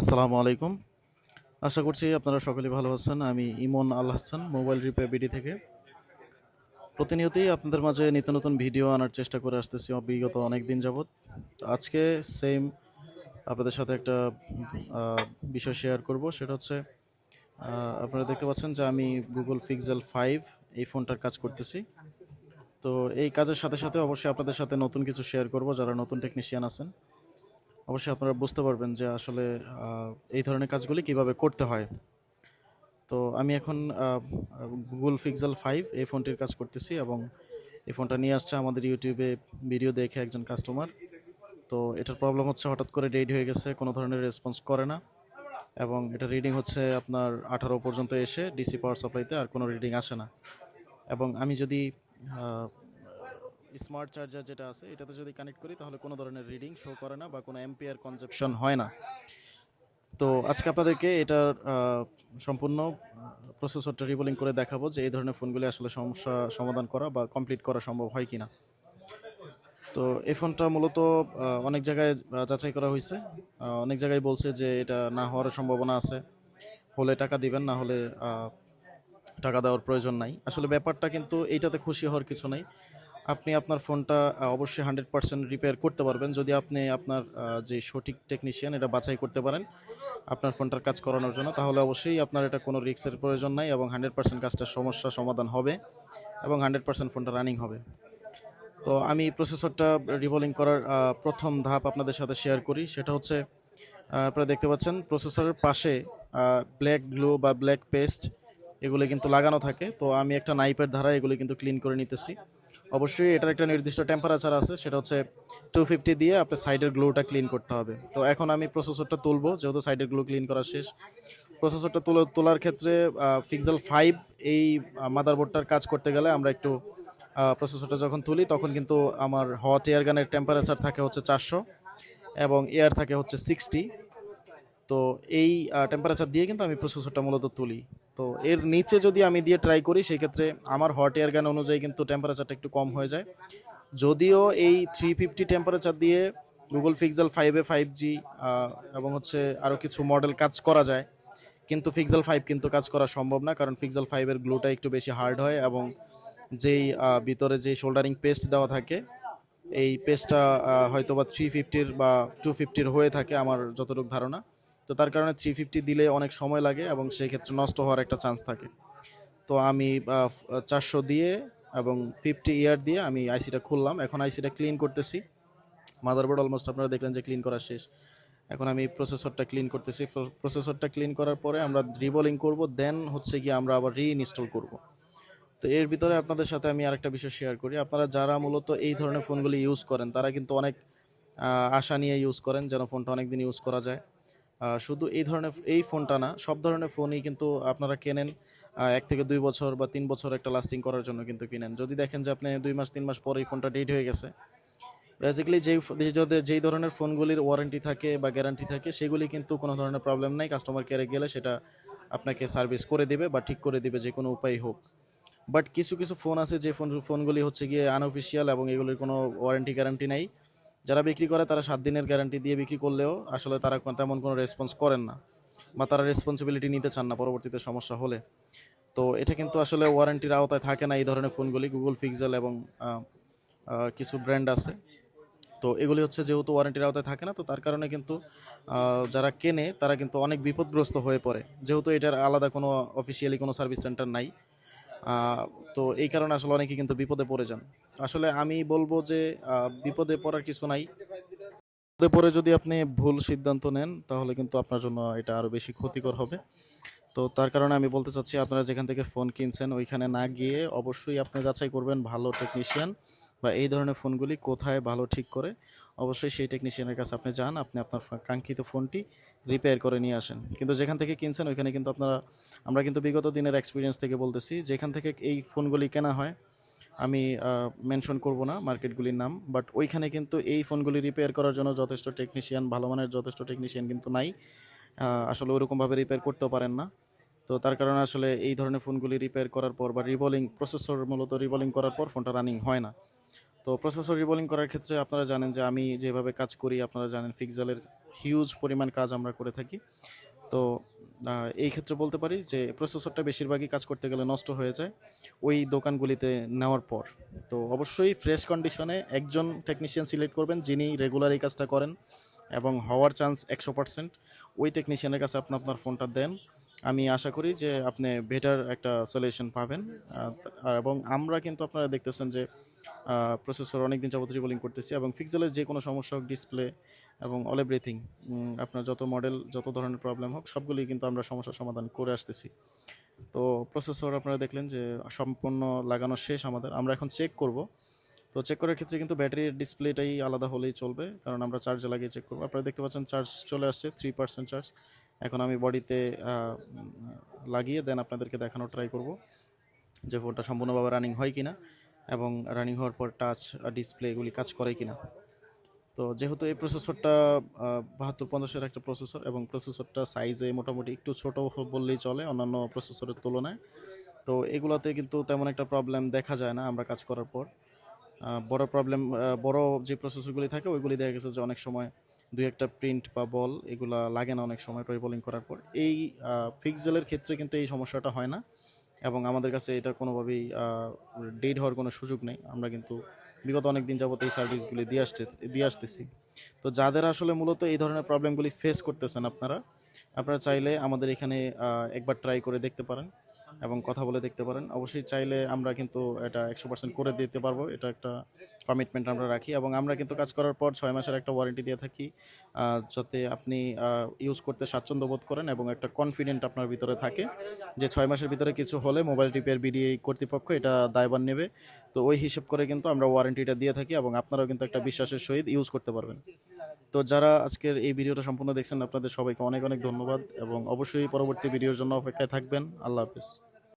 আসসালামু আলাইকুম। আশা করছি আপনারা সকলে ভালো আছেন। আমি Emon Al Hasan, mobile repair BD থেকে। প্রতিনিয়তই আপনাদের মাঝে নিত্য নতুন ভিডিও আনার চেষ্টা করে আসতেছি বিগত অনেক দিন যাবৎ। আজকে সেম আপনাদের সাথে একটা বিষয় শেয়ার করব। সেটা হচ্ছে আপনারা দেখতে পাচ্ছেন যে আমি গুগল পিক্সেল ফাইভ এই ফোনটার কাজ করতেছি। তো এই কাজের সাথে সাথে অবশ্যই আপনাদের সাথে নতুন কিছু শেয়ার করব। যারা নতুন টেকনিশিয়ান আছেন অবশ্যই আপনারা বুঝতে পারবেন যে আসলে এই ধরনের কাজগুলি কীভাবে করতে হয়। তো আমি এখন গুগল পিক্সেল ফাইভ এই ফোনটির কাজ করতেছি এবং এই ফোনটা নিয়ে আসছে আমাদের ইউটিউবে ভিডিও দেখে একজন কাস্টমার তো এটার প্রবলেম হচ্ছে হঠাৎ করে ডেড হয়ে গেছে, কোনো ধরনের রেসপন্স করে না। এবং এটা রিডিং হচ্ছে আপনার আঠারো পর্যন্ত এসে ডিসি পাওয়ার সাপ্লাইতে আর কোনো রিডিং আসে না। এবং আমি যদি স্মার্ট চার্জার যেটা আছে, এটাতে যদি কানেক্ট করি, তাহলে কোনো ধরনের রিডিং শো করে না বা কোনো এম্পিয়ার কনজেপশন হয় না। তো আজকে আপনাদেরকে এটার সম্পূর্ণ প্রসেসরটা রিবোলিং করে দেখাবো যে এই ধরনের ফোনগুলি আসলে সমস্যা সমাধান করা বা কমপ্লিট করা সম্ভব হয় কি না তো এই ফোনটা মূলত অনেক জায়গায় যাচাই করা হয়েছে। অনেক জায়গায় বলছে যে এটা না হওয়ার সম্ভাবনা আছে। হলে টাকা দিবেন, না হলে টাকা দেওয়ার প্রয়োজন নাই। আসলে ব্যাপারটা কিন্তু এইটাতে খুশি হওয়ার কিছু নাই। আপনি আপনার ফোনটা অবশ্যই হান্ড্রেড পার্সেন্ট রিপেয়ার করতে পারবেন। যদি আপনি আপনার যে সঠিক টেকনিশিয়ান এটা বাছাই করতে পারেন আপনার ফোনটার কাজ করানোর জন্য, তাহলে অবশ্যই আপনার এটা কোনো রিস্কের প্রয়োজন নাই এবং হান্ড্রেড পার্সেন্ট কাজটার সমস্যা সমাধান হবে এবং হান্ড্রেড পার্সেন্ট ফোনটা রানিং হবে। তো আমি প্রসেসরটা রিভলিং করার প্রথম ধাপ আপনাদের সাথে শেয়ার করি। সেটা হচ্ছে আপনারা দেখতে পাচ্ছেন প্রসেসরের পাশে ব্ল্যাক গ্লো বা ব্ল্যাক পেস্ট, এগুলো কিন্তু লাগানো থাকে। তো আমি একটা নাইপের ধারা এগুলো কিন্তু ক্লিন করে নিতেছি। অবশ্যই এটার একটা নির্দিষ্ট টেম্পারেচার আছে, সেটা হচ্ছে টু ফিফটি দিয়ে আপনার সাইডের গ্লোটা ক্লিন করতে হবে। তো এখন আমি প্রসেসরটা তুলবো, যেহেতু সাইডের গ্লো ক্লিন করা শেষ। প্রসেসরটা তুলে, তোলার ক্ষেত্রে পিক্সেল ফাইভ এই মাদারবোর্ডটার কাজ করতে গেলে আমরা একটু প্রসেসরটা যখন তুলি, তখন কিন্তু আমার হট এয়ার গানের টেম্পারেচার থাকে হচ্ছে চারশো এবং এয়ার থাকে হচ্ছে সিক্সটি তো এই টেম্পারেচার দিয়ে কিন্তু আমি প্রসেসরটা মূলত তুলি। তো এর নিচে যদি আমি দিয়ে ট্রাই করি সেই ক্ষেত্রে আমার হট এয়ার গান অনুযায়ী কিন্তু টেম্পারেচারটা একটু কম হয়ে যায়। যদিও এই থ্রি ফিফটি টেম্পারেচার দিয়ে গুগল পিক্সেল ফাইভে ফাইভ জি এবং হচ্ছে আরও কিছু মডেল কাজ করা যায়, কিন্তু পিক্সেল ফাইভ কিন্তু কাজ করা সম্ভব না, কারণ পিক্সেল ফাইভের গ্লুটা একটু বেশি হার্ড হয় এবং যেই ভিতরে যে শোল্ডারিং পেস্ট দেওয়া থাকে, এই পেস্টটা হয়তো বা থ্রি ফিফটির বা টু ফিফটির হয়ে থাকে আমার যতটুকু ধারণা। তো তার কারণে থ্রি ফিফটি দিলে অনেক সময় লাগে এবং সেই ক্ষেত্রে নষ্ট হওয়ার একটা চান্স থাকে। তো আমি চারশো দিয়ে এবং ফিফটি ইয়ার দিয়ে আমি আইসিটা খুললাম। এখন আইসিটা ক্লিন করতেছি। মাদারবোর্ড অলমোস্ট আপনারা দেখলেন যে ক্লিন করা শেষ। এখন আমি প্রসেসরটা ক্লিন করতেছি। প্রসেসরটা ক্লিন করার পরে আমরা রিবোলিং করব দেন হচ্ছে গিয়ে আমরা আবার রিইনস্টল করব। তো এর ভিতরে আপনাদের সাথে আমি আরেকটা বিষয় শেয়ার করি। আপনারা যারা মূলত এই ধরনের ফোনগুলি ইউজ করেন, তারা কিন্তু অনেক আশা নিয়ে ইউজ করেন যেন ফোনটা অনেক দিন ইউজ করা যায়। শুধু এই ধরনের এই ফোনটা না, সব ধরনের ফোনই কিন্তু আপনারা কেনেন এক থেকে দুই বছর বা তিন বছর একটা লাস্টিং করার জন্য কিন্তু কিনেন। যদি দেখেন যে আপনি দুই মাস, তিন মাস পরে এই ফোনটা ডেট হয়ে গেছে বেসিক্যালি যেই যেই ধরনের ফোনগুলির ওয়ারেন্টি থাকে বা গ্যারান্টি থাকে, সেগুলি কিন্তু কোনো ধরনের প্রবলেম নাই। কাস্টমার কেয়ারে গেলে সেটা আপনাকে সার্ভিস করে দিবে বা ঠিক করে দিবে যে কোনো উপায় হোক। বাট কিছু কিছু ফোন আছে যে ফোন, ফোনগুলি হচ্ছে গিয়ে আনঅফিসিয়াল এবং এগুলির কোনো ওয়ারেন্টি গ্যারান্টি নেই। যারা বিক্রি করে তারা সাত দিনের গ্যারান্টি দিয়ে বিক্রি করলেও আসলে তারা তেমন কোনো রেসপন্স করেন না বা তারা রেসপন্সিবিলিটি নিতে চান না পরবর্তীতে সমস্যা হলে। তো এটা কিন্তু আসলে ওয়ারেন্টির আওতায় থাকে না এই ধরনের ফোনগুলি গুগল পিক্সেল এবং কিছু ব্র্যান্ড আছে। তো এগুলি হচ্ছে যেহেতু ওয়ারেন্টির আওতায় থাকে না, তো তার কারণে কিন্তু যারা কেনে তারা কিন্তু অনেক বিপদগ্রস্ত হয়ে পড়ে। যেহেতু এটার আলাদা কোনো অফিসিয়ালি কোনো সার্ভিস সেন্টার নাই। তো এই কারণে আসলে অনেকে কিন্তু বিপদে পড়ে যান। আসলে আমি বলব যে বিপদে পড়ার কিছু নাই। বিপদে পড়ে যদি আপনি ভুল সিদ্ধান্ত নেন, তাহলে কিন্তু আপনার জন্য এটা আরও বেশি ক্ষতিকর হবে। তো তার কারণে আমি বলতে চাচ্ছি, আপনারা যেখান থেকে ফোন কিনছেন, ওইখানে না গিয়ে অবশ্যই আপনি যাচাই করবেন ভালো টেকনিশিয়ান বা এই ধরনের ফোনগুলি কোথায় ভালো ঠিক করে, অবশ্যই সেই টেকনিশিয়ানের কাছে আপনি যান, আপনি আপনার কাঙ্ক্ষিত ফোনটি রিপেয়ার করে নিয়ে আসেন। কিন্তু যেখান থেকে কিনছেন, ওইখানে কিন্তু আপনারা, আমরা কিন্তু বিগত দিনের এক্সপিরিয়েন্স থেকে বলতেছি, যেখান থেকে এই ফোনগুলি কেনা হয়, আমি মেনশন করব না মার্কেটগুলির নাম বাট ওইখানে কিন্তু এই ফোনগুলি রিপেয়ার করার জন্য যথেষ্ট টেকনিশিয়ান ভালো মানের যথেষ্ট টেকনিশিয়ান কিন্তু নাই। আসলে ওরকমভাবে রিপেয়ার করতেও পারেন না। তো তার কারণে আসলে এই ধরনের ফোনগুলি রিপেয়ার করার পর বা রিভলিং প্রসেসর মূলত রিভলিং করার পর ফোনটা রানিং হয় না। তো প্রসেসর রিভলিং করার ক্ষেত্রে আপনারা জানেন যে আমি যেভাবে কাজ করি, আপনারা জানেন পিক্সেলের হিউজ পরিমাণ কাজ আমরা করে থাকি। তো এই ক্ষেত্রে বলতে পারি যে প্রসেসরটা বেশিরভাগই কাজ করতে গেলে নষ্ট হয়ে যায় ওই দোকানগুলিতে নেওয়ার পর। তো অবশ্যই ফ্রেশ কন্ডিশনে একজন টেকনিশিয়ান সিলেক্ট করবেন যিনি রেগুলার এই কাজটা করেন এবং হওয়ার চান্স একশো পার্সেন্ট ওই টেকনিশিয়ানের কাছে আপনি আপনার ফোনটা দেন। আমি আশা করি যে আপনি বেটার একটা সলিউশন পাবেন। এবং আমরা কিন্তু আপনারা দেখতেছেন যে প্রসেসর অনেক দিন যাবত রিবোলিং করতেছি এবং ফিক্সেলের যে কোনো সমস্যা হোক ডিসপ্লে এবং অল এভরিথিং আপনার যত মডেল যত ধরনের প্রবলেম হোক সবগুলি কিন্তু আমরা সমস্যার সমাধান করে আসতেছি। তো প্রসেসর আপনারা দেখলেন যে সম্পূর্ণ লাগানো শেষ আমাদের, আমরা এখন চেক করব। তো চেক করার ক্ষেত্রে কিন্তু ব্যাটারির ডিসপ্লেটাই আলাদা হলেই চলবে, কারণ আমরা চার্জে লাগিয়ে চেক করব। আপনারা দেখতে পাচ্ছেন চার্জ চলে আসছে থ্রি পার্সেন্ট চার্জ এখন আমি বডিতে লাগিয়ে দেন আপনাদেরকে দেখানোর ট্রাই করব যে ফোনটা সম্পূর্ণভাবে রানিং হয় কিনা। এবং রানিং হওয়ার পর টাচ ডিসপ্লে এগুলি কাজ করে কিনা। তো যেহেতু এই প্রসেসরটা বাহাত্তর পঞ্চাশের একটা প্রসেসর এবং প্রসেসরটা সাইজে মোটামুটি একটু ছোট বললেই চলে অন্যান্য প্রসেসরের তুলনায়। তো এগুলাতে কিন্তু তেমন একটা প্রবলেম দেখা যায় না আমরা কাজ করার পর। বড় প্রবলেম বড় যে প্রসেসরগুলি থাকে ওইগুলি দেখা গেছে যে অনেক সময় দুই একটা প্রিন্ট বা বল এগুলা লাগে না অনেক সময় বোলিং করার পর। এই ফিক্সেলের ক্ষেত্রে কিন্তু এই সমস্যাটা হয় না। এবং আমাদের কাছে এটা কোনোভাবেই ডেট হওয়ার কোনো সুযোগ নেই। আমরা কিন্তু বিগত অনেক দিন যাবত এই সার্ভিসগুলি দিয়ে আসতে, দিয়ে আসতেছি। তো যাদের আসলে মূলত এই ধরনের প্রবলেমগুলি ফেস করতেছেন আপনারা আপনারা চাইলে আমাদের এখানে একবার ট্রাই করে দেখতে পারেন। এবং কথা বলে দেখতে পারেন। অবশ্যই চাইলে আমরা কিন্তু এটা একশো পার্সেন্ট করে দিতে পারব। এটা একটা কমিটমেন্ট আমরা রাখি এবং আমরা কিন্তু কাজ করার পর ছয় মাসের একটা ওয়ারেন্টি দিয়ে থাকি যাতে আপনি ইউজ করতে স্বাচ্ছন্দ্য বোধ করেন এবং একটা কনফিডেন্ট আপনার ভিতরে থাকে যে ছয় মাসের ভিতরে কিছু হলে মোবাইল রিপেয়ার বিডিএ কর্তৃপক্ষ এটা দায়বান নেবে। তো ওই হিসেব করে কিন্তু আমরা ওয়ারেন্টিটা দিয়ে থাকি এবং আপনারাও কিন্তু একটা বিশ্বাসের সহিত ইউজ করতে পারবেন। তো যারা আজকের এই ভিডিওটা সম্পূর্ণ দেখছেন, আপনাদের সবাইকে অনেক অনেক ধন্যবাদ এবং অবশ্যই পরবর্তী ভিডিওর জন্য অপেক্ষায় থাকবেন। আল্লাহ হাফিজ।